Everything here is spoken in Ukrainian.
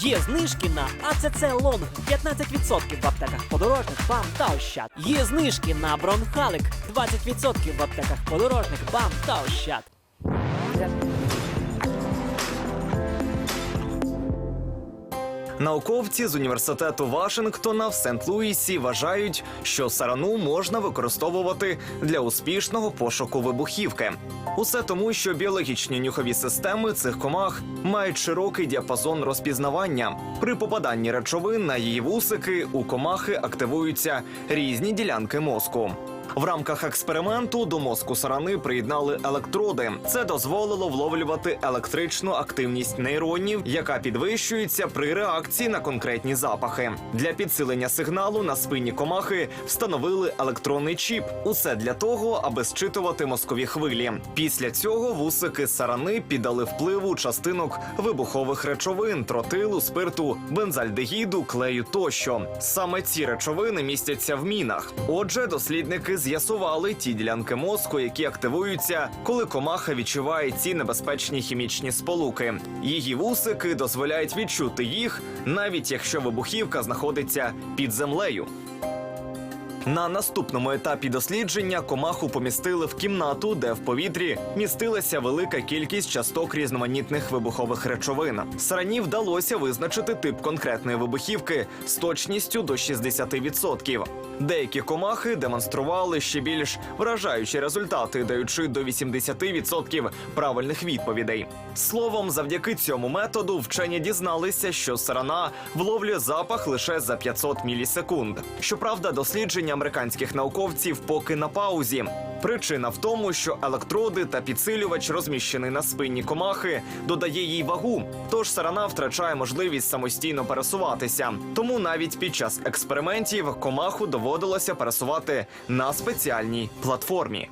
Є знижки на АЦЦ Лонг 15% в аптеках подорожник, БАМ та Ощад. Є знижки на Бронхалик 20% в аптеках подорожник, БАМ та Ощад. Науковці з університету Вашингтона в Сент-Луісі вважають, що сарану можна використовувати для успішного пошуку вибухівки. Усе тому, що біологічні нюхові системи цих комах мають широкий діапазон розпізнавання. При попаданні речовин на її вусики у комахи активуються різні ділянки мозку. В рамках експерименту до мозку сарани приєднали електроди. Це дозволило вловлювати електричну активність нейронів, яка підвищується при реакції на конкретні запахи. Для підсилення сигналу на спині комахи встановили електронний чіп. Усе для того, аби зчитувати мозкові хвилі. Після цього вусики сарани піддали впливу частинок вибухових речовин, тротилу, спирту, бензальдегіду, клею тощо. Саме ці речовини містяться в мінах. Отже, дослідники з'ясували ті ділянки мозку, які активуються, коли комаха відчуває ці небезпечні хімічні сполуки. Її вусики дозволяють відчути їх, навіть якщо вибухівка знаходиться під землею. На наступному етапі дослідження комаху помістили в кімнату, де в повітрі містилася велика кількість часток різноманітних вибухових речовин. Сарані вдалося визначити тип конкретної вибухівки з точністю до 60%. Деякі комахи демонстрували ще більш вражаючі результати, даючи до 80% правильних відповідей. Словом, завдяки цьому методу вчені дізналися, що сарана вловлює запах лише за 500 мілісекунд. Щоправда, дослідження американських науковців поки на паузі. Причина в тому, що електроди та підсилювач, розміщений на спині комахи, додає їй вагу. Тож сарана втрачає можливість самостійно пересуватися. Тому навіть під час експериментів комаху доводилося пересувати на спеціальній платформі.